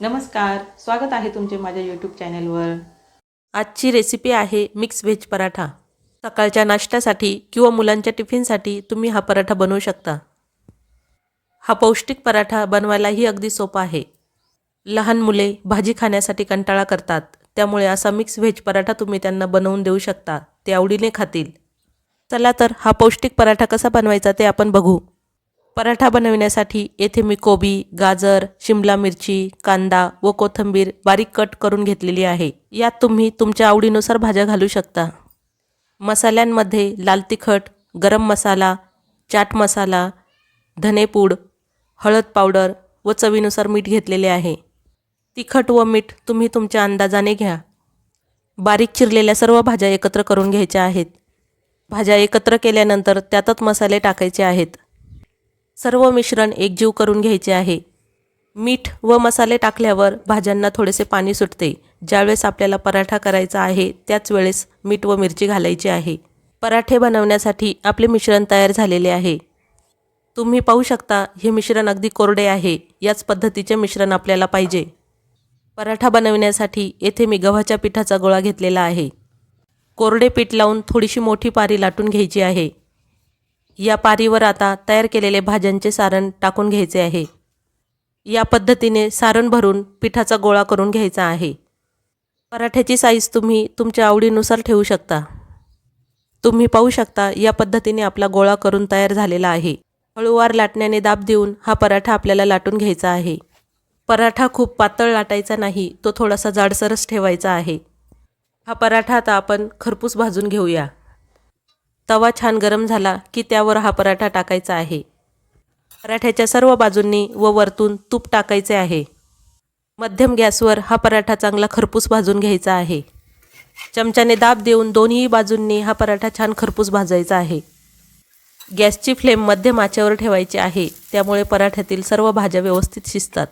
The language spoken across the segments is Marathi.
नमस्कार स्वागत आहे तुमचे माझ्या यूट्यूब चॅनलवर आजची रेसिपी आहे मिक्स व्हेज पराठा. सकाळच्या नाश्त्यासाठी किंवा मुलांच्या टिफिनसाठी तुम्ही हा पराठा बनवू शकता. हा पौष्टिक पराठा बनवायलाही अगदी सोपा आहे. लहान मुले भाजी खाण्यासाठी कंटाळा करतात त्यामुळे असा मिक्स व्हेज पराठा तुम्ही त्यांना बनवून देऊ शकता ते आवडीने खातील. चला तर हा पौष्टिक पराठा कसा बनवायचा ते आपण बघू. पराठा बनविण्यासाठी येथे मी कोबी गाजर शिमला मिरची कांदा व कोथिंबीर बारीक कट करून घेतलेली आहे. यात तुम्ही तुमच्या आवडीनुसार भाज्या घालू शकता. मसाल्यांमध्ये लाल तिखट गरम मसाला चाट मसाला धनेपूड हळद पावडर व चवीनुसार मीठ घेतलेले आहे. तिखट व मीठ तुम्ही तुमच्या अंदाजाने घ्या. बारीक चिरलेल्या सर्व भाज्या एकत्र करून घ्यायच्या आहेत. भाज्या एकत्र केल्यानंतर त्यातच मसाले टाकायचे आहेत. सर्व मिश्रण एकजीव करून घ्यायचे आहे. मीठ व मसाले टाकल्यावर भाज्यांना थोडेसे पाणी सुटते. ज्यावेळेस आपल्याला पराठा करायचा आहे त्याच वेळेस मीठ व मिरची घालायची आहे. पराठे बनवण्यासाठी आपले मिश्रण तयार झालेले आहे. तुम्ही पाहू शकता हे मिश्रण अगदी कोरडे आहे. याच पद्धतीचे मिश्रण आपल्याला पाहिजे. पराठा बनवण्यासाठी येथे मी गव्हाच्या पिठाचा गोळा घेतलेला आहे. कोरडे पीठ लावून थोडीशी मोठी पारी लाटून घ्यायची आहे. या पारीवर आता तयार केलेले भाज्यांचे सारण टाकून घ्यायचे आहे. या पद्धतीने सारण भरून पिठाचा गोळा करून घ्यायचा आहे. पराठ्याची साईज तुम्ही तुमच्या आवडीनुसार ठेवू शकता. तुम्ही पाहू शकता या पद्धतीने आपला गोळा करून तयार झालेला आहे. हळूवार लाटण्याने दाब देऊन हा पराठा आपल्याला लाटून घ्यायचा आहे. पराठा खूप पातळ लाटायचा नाही तो थोडासा जाडसरच ठेवायचा आहे. हा पराठा आता आपण खरपूस भाजून घेऊया. तवा छान गरम झाला की त्यावर हा पराठा टाकायचा आहे. पराठ्याच्या सर्व बाजूंनी व वरतून तूप टाकायचे आहे. मध्यम गॅसवर हा पराठा चांगला खरपूस भाजून घ्यायचा आहे. चमच्याने दाब देऊन दोन्ही बाजूंनी हा पराठा छान खरपूस भाजायचा आहे. गॅसची फ्लेम मध्यम आचेवर ठेवायची आहे त्यामुळे पराठ्यातील सर्व भाज्या व्यवस्थित शिजतात.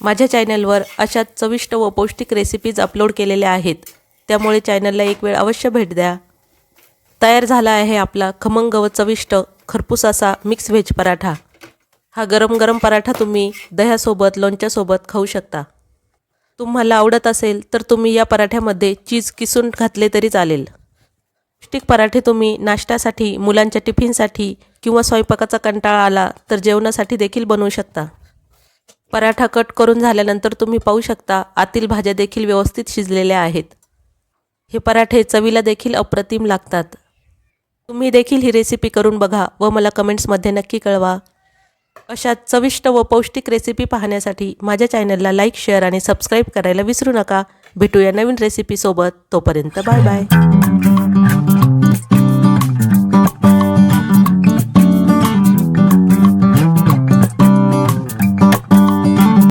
माझ्या चॅनलवर अशा चविष्ट व पौष्टिक रेसिपीज अपलोड केलेल्या आहेत. त्यामुळे चॅनलला एक वेळ अवश्य भेट द्या. तयार झाला आहे आपला खमंग व चविष्ट खरपूस असा मिक्स व्हेज पराठा. हा गरम गरम पराठा तुम्ही दह्यासोबत लोणच्यासोबत खाऊ शकता. तुम्हाला आवडत असेल तर तुम्ही या पराठ्यामध्ये चीज किसून घातले तरी चालेल. स्टिक पराठे तुम्ही नाश्त्यासाठी मुलांच्या टिफिनसाठी किंवा स्वयंपाकाचा कंटाळा आला तर जेवणासाठी देखील बनवू शकता. पराठा कट करून झाल्यानंतर तुम्ही पाहू शकता आतील भाज्या देखील व्यवस्थित शिजलेल्या आहेत. हे पराठे चवीला देखील अप्रतिम लागतात. तुम्ही देखील ही रेसिपी करून बघा व मला कमेंट्समध्ये नक्की कळवा. अशा चविष्ट व पौष्टिक रेसिपी पाहण्यासाठी माझ्या चॅनलला लाईक शेअर आणि सबस्क्राईब करायला विसरू नका. भेटूया नवीन रेसिपीसोबत तोपर्यंत बाय बाय